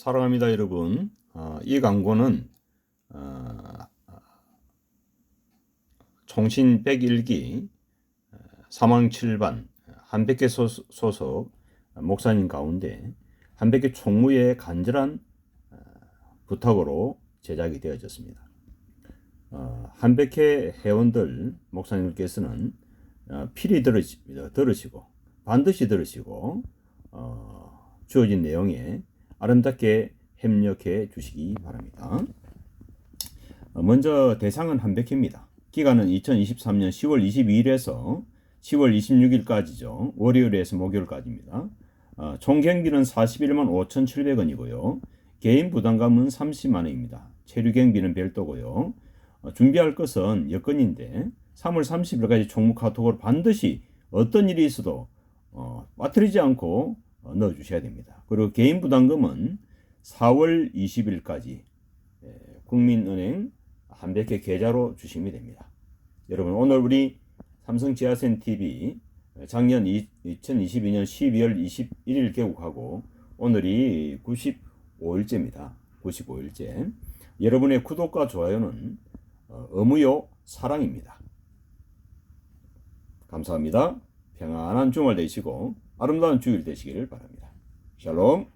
사랑합니다 여러분 어, 이 광고는 어, 총신 101기 어, 사망 7반 한백개 소- 소속 목사님 가운데 한백개 총무의 간절한 어, 부탁으로 제작이 되어졌습니다. 어, 한백회 회원들 목사님께서는 어, 필히 들으시, 들으시고 반드시 들으시고 어, 주어진 내용에 아름답게 협력해 주시기 바랍니다. 어, 먼저 대상은 한백회입니다. 기간은 2023년 10월 22일에서 10월 26일까지죠. 월요일에서 목요일까지입니다. 어, 총 경비는 41만 5,700원이고요. 개인 부담금은 30만 원입니다. 체류 경비는 별도고요. 어, 준비할 것은 여건인데 3월 30일까지 총무 카톡으로 반드시 어떤 일이 있어도 어, 빠뜨리지 않고 어, 넣어 주셔야 됩니다. 그리고 개인 부담금은 4월 20일까지 국민은행 한백회 계좌로 주시면 됩니다. 여러분 오늘 우리 삼성 지하센 TV 작년 2022년 12월 21일 개국하고 오늘이 95일째입니다. 95일째. 여러분의 구독과 좋아요는 어, 의무요 사랑입니다. 감사합니다. 평안한 주말 되시고 아름다운 주일 되시기를 바랍니다. 샬롬.